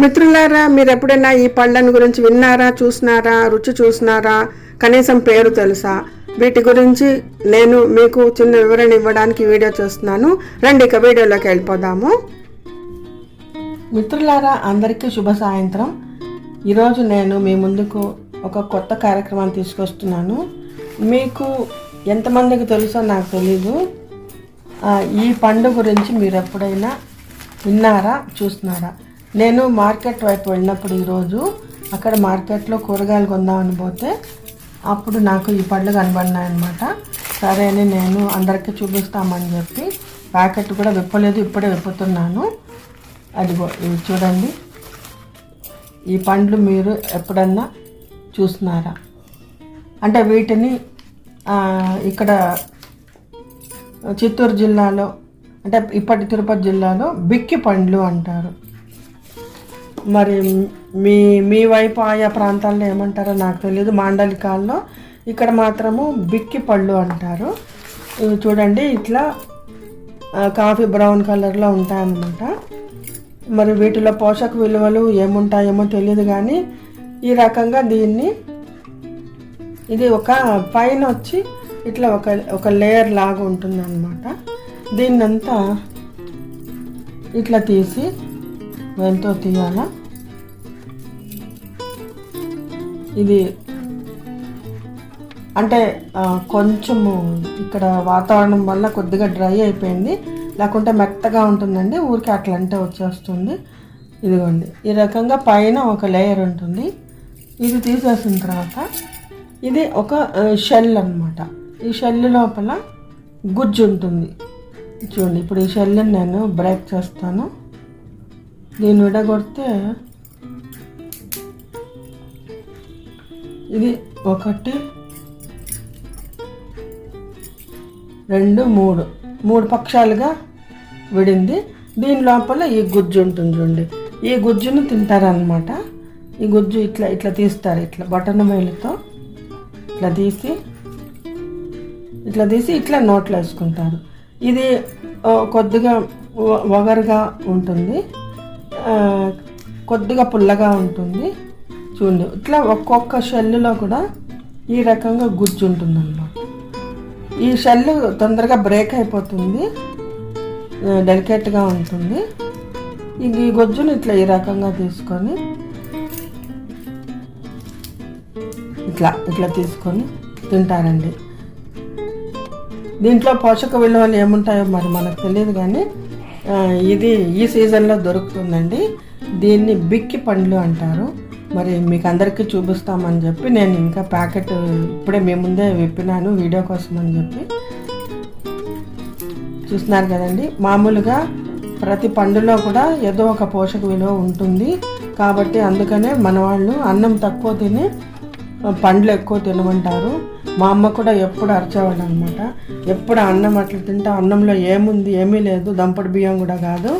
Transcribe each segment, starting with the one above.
మిత్రులారా మీరు ఎప్పుడైనా ఈ పళ్ళను గురించి విన్నారా చూసినారా రుచి చూసినారా? కనీసం పేరు తెలుసా? వీటి గురించి నేను మీకు చిన్న వివరణ ఇవ్వడానికి వీడియో చూస్తున్నాను. రండి ఇక వీడియోలోకి వెళ్ళిపోదాము. మిత్రులారా అందరికీ శుభ సాయంత్రం. ఈరోజు నేను మీ ముందుకు ఒక కొత్త కార్యక్రమాన్ని తీసుకొస్తున్నాను. మీకు ఎంతమందికి తెలుసో నాకు తెలీదు. ఈ పండు గురించి మీరు ఎప్పుడైనా విన్నారా చూస్తున్నారా నేను మార్కెట్ వైపు వెళ్ళినప్పుడు ఈరోజు అక్కడ మార్కెట్లో కూరగాయలు కొందామని పోతే అప్పుడు నాకు ఈ పళ్ళు కనబడినాయన్నమాట. సరే అని నేను అందరికీ చూపిస్తామని చెప్పి ప్యాకెట్ కూడా విప్పలేదు ఇప్పుడే విప్పుతున్నాను. అదిగో ఇవి చూడండి. ఈ పండ్లు మీరు ఎప్పుడన్నా చూస్తున్నారా అంటే వీటిని ఇక్కడ చిత్తూరు జిల్లాలో అంటే ఇప్పటి తిరుపతి జిల్లాలో బిక్కి పండ్లు అంటారు. మరి మీ మీ వైపు ఆయా ప్రాంతాల్లో ఏమంటారో నాకు తెలియదు మాండలికాల్లో ఇక్కడ మాత్రము బిక్కి పళ్ళు అంటారు. ఇవి చూడండి ఇట్లా కాఫీ బ్రౌన్ కలర్లో ఉంటాయన్నమాట. మరి వీటిలో పోషక విలువలు ఏముంటాయేమో తెలియదు కానీ ఈ రకంగా దీన్ని ఇది ఒక పైన వచ్చి ఇట్లా ఒక ఒక లేయర్ లాగా ఉంటుంది అనమాట దీన్నంతా ఇట్లా తీసి వెంతో తీయాలా? ఇది అంటే కొంచెము ఇక్కడ వాతావరణం వల్ల కొద్దిగా డ్రై అయిపోయింది. లేకుంటే మెత్తగా ఉంటుందండి. ఊరికి అట్లా అంటే వచ్చేస్తుంది. ఇదిగోండి. ఈ రకంగా పైన ఒక లేయర్ ఉంటుంది. ఇది తీసేసిన తర్వాత ఇది ఒక షెల్ అన్నమాట. ఈ షెల్ లోపల గుజ్జు ఉంటుంది. చూడండి. ఇప్పుడు ఈ షెల్ని నేను బ్రేక్ చేస్తాను. దీన్ని విడగొడితే ఇది ఒకటి రెండు మూడు. మూడు పక్షాలుగా విడింది. దీని లోపల ఈ గుజ్జు ఉంటుంది చూడండి. ఈ గుజ్జును తింటారనమాట ఈ గుజ్జు ఇట్లా ఇట్లా తీస్తారు. ఇట్లా బటన్ మైలుతో ఇట్లా తీసి ఇట్లా తీసి ఇట్లా నోట్లో వేసుకుంటారు. ఇది కొద్దిగా వ- వగరుగా ఉంటుంది. కొద్దిగా పుల్లగా ఉంటుంది. చూడండి ఇట్లా ఒక్కొక్క షెల్లులో కూడా ఈ రకంగా గుజ్జు ఉంటుంది ఈ షెల్ తొందరగా బ్రేక్ అయిపోతుంది. డెలికేట్గా ఉంటుంది. ఈ ఈ ఇట్లా ఈ రకంగా తీసుకొని ఇట్లా ఇట్లా తీసుకొని తింటారండి. దీంట్లో పోషక విలువలు ఏముంటాయో మరి మనకు తెలియదు కానీ ఇది ఈ సీజన్లో దొరుకుతుందండి. దీన్ని బిక్కి పండ్లు అంటారు. మరి మీకు అందరికీ చూపిస్తామని చెప్పి నేను ఇంకా ప్యాకెట్ ఇప్పుడే మీ ముందే విప్పినాను వీడియో కోసం అని చెప్పి. చూస్తున్నారు కదండి. మామూలుగా ప్రతి పండులో కూడా ఏదో ఒక పోషక విలువ ఉంటుంది. కాబట్టి అందుకనే మన వాళ్ళు అన్నం తక్కువ తిని పండ్లు ఎక్కువ తినమంటారు. మా అమ్మ కూడా ఎప్పుడు అరిచేవాళ్ళు అనమాట ఎప్పుడు అన్నం అట్లా తింటే అన్నంలో ఏముంది ఏమీ లేదు దంపటి బియ్యం కూడా కాదు.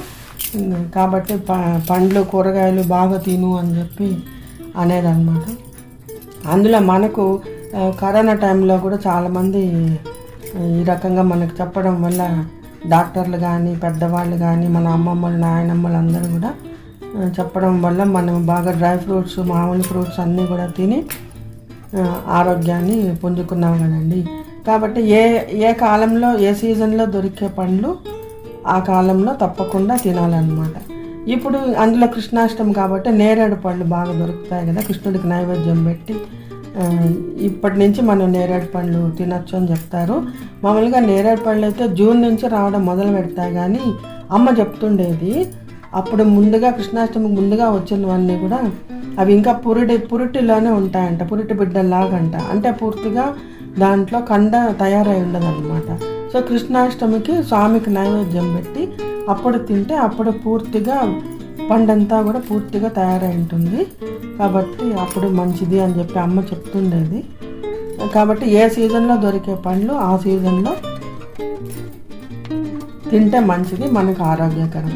కాబట్టి ప పండ్లు కూరగాయలు బాగా తిను అని చెప్పి అనేదన్నమాట. అందులో మనకు కరోనా టైంలో కూడా చాలామంది ఈ రకంగా మనకు చెప్పడం వల్ల డాక్టర్లు కానీ పెద్దవాళ్ళు కానీ మన అమ్మమ్మలు నాయనమ్మలు అందరూ కూడా చెప్పడం వల్ల మనం బాగా డ్రై ఫ్రూట్స్ మామూలు ఫ్రూట్స్ అన్నీ కూడా తిని ఆరోగ్యాన్ని పుంజుకున్నాం కదండి. కాబట్టి ఏ ఏ కాలంలో ఏ సీజన్లో దొరికే పండ్లు ఆ కాలంలో తప్పకుండా తినాలన్నమాట. ఇప్పుడు అందులో కృష్ణాష్టమి కాబట్టి నేరేడు పళ్ళు బాగా దొరుకుతాయి కదా కృష్ణుడికి నైవేద్యం పెట్టి ఇప్పటి నుంచి మనం నేరేడు పండ్లు తినొచ్చు అని చెప్తారు. మామూలుగా నేరేడు పళ్ళు అయితే జూన్ నుంచి రావడం మొదలు పెడతాయి కానీ అమ్మ చెప్తుండేది అప్పుడు ముందుగా కృష్ణాష్టమికి ముందుగా వచ్చినవన్నీ కూడా అవి ఇంకా పురిటి పురిటిలోనే ఉంటాయంట పురిటి బిడ్డలాగంట అంటే పూర్తిగా దాంట్లో కండ తయారై ఉండదన్నమాట. సో కృష్ణాష్టమికి స్వామికి నైవేద్యం పెట్టి అప్పుడు తింటే అప్పుడు పూర్తిగా పండంతా కూడా పూర్తిగా తయారై ఉంటుంది. కాబట్టి అప్పుడు మంచిది అని చెప్పి అమ్మ చెప్తుండేది. కాబట్టి ఏ సీజన్లో దొరికే పండ్లు ఆ సీజన్లో తింటే మంచిది మనకు ఆరోగ్యకరం.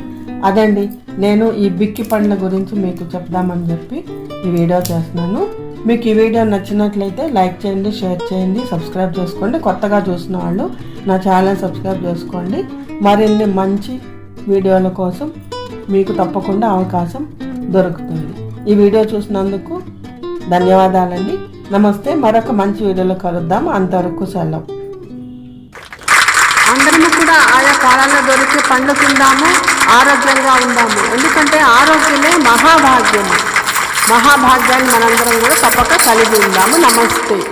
అదండి నేను ఈ బిక్కి పండ్ల గురించి మీకు చెప్దామని చెప్పి ఈ వీడియో చేస్తున్నాను. మీకు ఈ వీడియో నచ్చినట్లయితే లైక్ చేయండి షేర్ చేయండి సబ్స్క్రైబ్ చేసుకోండి. కొత్తగా చూసిన వాళ్ళు నా ఛానల్ సబ్స్క్రైబ్ చేసుకోండి. మరిన్ని మంచి వీడియోల కోసం మీకు తప్పకుండా అవకాశం దొరుకుతుంది. ఈ వీడియో చూసినందుకు ధన్యవాదాలండి. నమస్తే మరొక మంచి వీడియోలో కలుద్దాం. అంతవరకు సెలవు. దొరికే పండ్లు తిందాము ఆరోగ్యంగా ఉందాము. ఎందుకంటే ఆరోగ్యమే మహాభాగ్యము. మహాభాగ్యాన్ని మనందరం కూడా తప్పక కలిగి ఉందాము. నమస్తే.